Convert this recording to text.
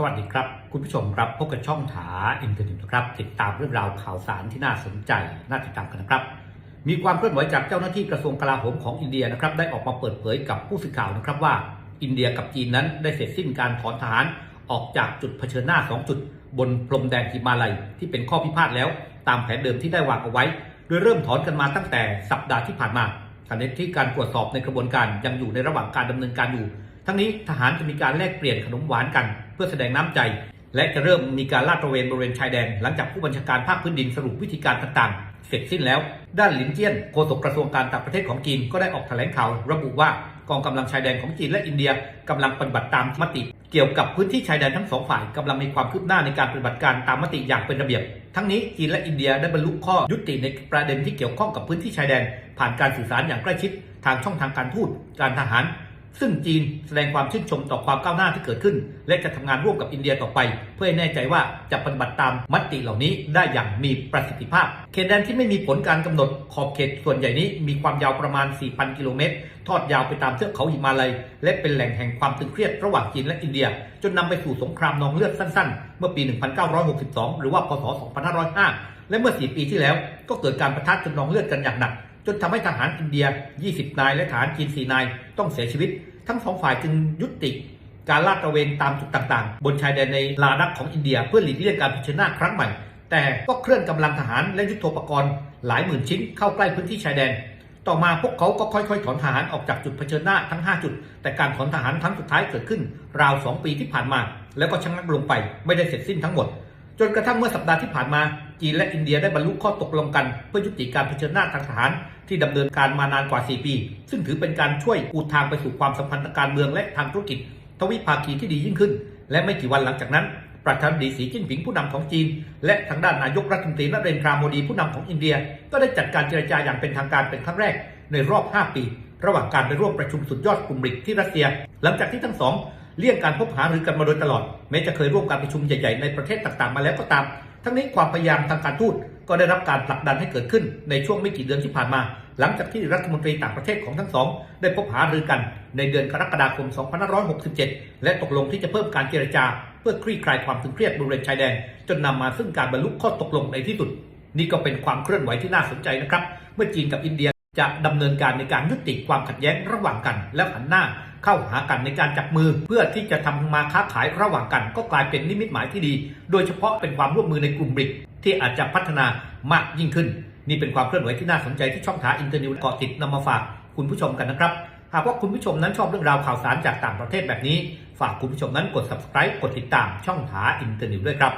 สวัสดีครับ คุณผู้ชมครับพบกับช่องถาอินเทอร์เน็ตนะครับ ติดตามเรื่องราวข่าวสารที่น่าสนใจน่าติดตามกันนะครับ มีความเคลื่อนไหวจากเจ้าหน้าที่กระทรวงกลาโหมของอินเดียนะครับได้ออกมาเปิดเผยกับผู้สื่อข่าวนะครับว่า อินเดียกับจีนนั้นได้เสร็จสิ้นการถอนทหารออกจากจุดเผชิญหน้า 2 จุด บนพรมแดนหิมาลัยที่เป็นข้อพิพาทแล้ว ตามแผนเดิมที่ได้วางเอาไว้ โดยเริ่มถอนกันมาตั้งแต่สัปดาห์ที่ผ่านมาขณะที่การตรวจสอบในกระบวนการยังอยู่ในระหว่างการดำเนินการอยู่ ทั้งนี้ทหารจะมีการแลกเปลี่ยนขนมหวานกัน เพื่อแสดงน้ำใจ และจะเริ่มมีการลาดตระเวนบริเวณชายแดน หลังจากผู้บัญชาการภาคพื้นดินสรุปวิธีการต่างๆ เสร็จสิ้นแล้ว ด้านหลินเจี้ยนโฆษกกระทรวงการต่างประเทศของจีนก็ได้ออกแถลงข่าวระบุว่ากองกำลังชายแดนของจีนและอินเดียกำลังปฏิบัติตามมติ เกี่ยวกับพื้นที่ชายแดนทั้งสองฝ่ายกำลังมีความคืบหน้าในการปฏิบัติการตามมติอย่างเป็นระเบียบ ทั้งนี้จีนและอินเดียได้บรรลุข้อยุติในประเด็นที่เกี่ยวข้องกับพื้นที่ชายแดน ผ่านการสื่อสารอย่างใกล้ชิด ทางช่องทางการทูตการทหาร ซึ่งจีนแสดงความชื่นชมต่อความก้าวหน้าที่เกิดขึ้น และจะทำงานร่วมกับอินเดียต่อไป เพื่อให้แน่ใจว่าจะปฏิบัติตามมติเหล่านี้ได้อย่างมีประสิทธิภาพ เขตแดนที่ไม่มีผลการกำหนดขอบเขตส่วนใหญ่นี้มีความยาวประมาณ 4,000 กิโลเมตร ทอดยาวไปตามเทือกเขาหิมาลัย และเป็นแหล่งแห่งความตึงเครียดระหว่างจีนและอินเดีย จนนำไปสู่สงครามนองเลือดสั้น ๆ เมื่อปี 1962 หรือว่าพศ 2505 และเมื่อ 4 ปีที่แล้วก็เกิดการประทะจนนองเลือดกันอย่างหนัก จนทำให้ทหารอินเดีย 20 นายและทหารจีน 4 นายต้องเสียชีวิต ทั้งสองฝ่ายจึงยุติการลาดตระเวนตามจุดต่างๆ บนชายแดนในลาดักของอินเดีย เพื่อหลีกเลี่ยงการเผชิญหน้าครั้งใหม่ แต่ก็เคลื่อนกำลังทหารและยุทโธปกรณ์หลายหมื่นชิ้นเข้าใกล้พื้นที่ชายแดน ต่อมาพวกเขาก็ค่อยๆ ถอนทหารออกจากจุดเผชิญหน้าทั้ง 5 จุด แต่การถอนทหารครั้งสุดท้ายเกิดขึ้น ราว 2 ปีที่ผ่านมา แล้วก็ชะงักลงไปไม่ได้เสร็จสิ้นทั้งหมด จนกระทั่งเมื่อสัปดาห์ที่ผ่านมา จีนและอินเดียได้บรรลุข้อตกลงกัน เพื่อยุติการเผชิญหน้าทางทหาร ที่ดำเนินการมานานกว่า 4 ปี ซึ่งถือเป็นการช่วยปูทางไปสู่ความสัมพันธ์ทางการเมืองและทางธุรกิจ ทวิภาคีที่ดียิ่งขึ้น และไม่กี่วันหลังจากนั้น ประธานาธิบดีสีจิ้นผิงผู้นำของจีน และทางด้านนายกรัฐมนตรีนเรนทราโมดีผู้นำของอินเดีย ก็ได้จัดการเจรจาอย่างเป็นทางการเป็นครั้งแรกในรอบ 5 ปี ระหว่างการไปร่วมประชุมสุดยอดกลุ่มบริกที่รัสเซีย หลังจากที่ทั้งสองเลี่ยงการพบหารือกันมาโดยตลอด แม้จะเคยร่วมการประชุมใหญ่ๆในประเทศต่างๆมาแล้วก็ตาม ทั้งนี้ความพยายามทางการทูตก็ได้รับการผลักดันให้เกิดขึ้นในช่วงไม่กี่เดือนที่ผ่านมา หลังจากที่รัฐมนตรีต่างประเทศของทั้งสอง ได้พบหารือกันในเดือนกรกฎาคม 2567 และตกลงที่จะเพิ่มการเจรจา เพื่อคลี่คลายความตึงเครียดบริเวณชายแดน จนนำมาซึ่งการบรรลุข้อตกลงในที่สุด นี่ก็เป็นความเคลื่อนไหวที่น่าสนใจนะครับ เมื่อจีนกับอินเดียจะดำเนินการในการยุติความขัดแย้งระหว่างกัน และหันหน้า เข้าหากันในการจับมือ เพื่อที่จะทำมาค้าขายระหว่างกัน ก็กลายเป็นนิมิตหมายที่ดี โดยเฉพาะเป็นความร่วมมือในกลุ่มบริกที่อาจจะพัฒนามากยิ่งขึ้น นี่เป็นความเคลื่อนไหวที่น่าสนใจที่ช่องทางอินเทอร์เน็ตเกาะติดนำมาฝากคุณผู้ชมกันนะครับหากว่าคุณผู้ชมนั้นชอบเรื่องราวข่าวสารจากต่างประเทศแบบนี้ ฝากคุณผู้ชมนั้นกด subscribe กดติดตามช่องทางอินเทอร์เน็ตด้วยครับ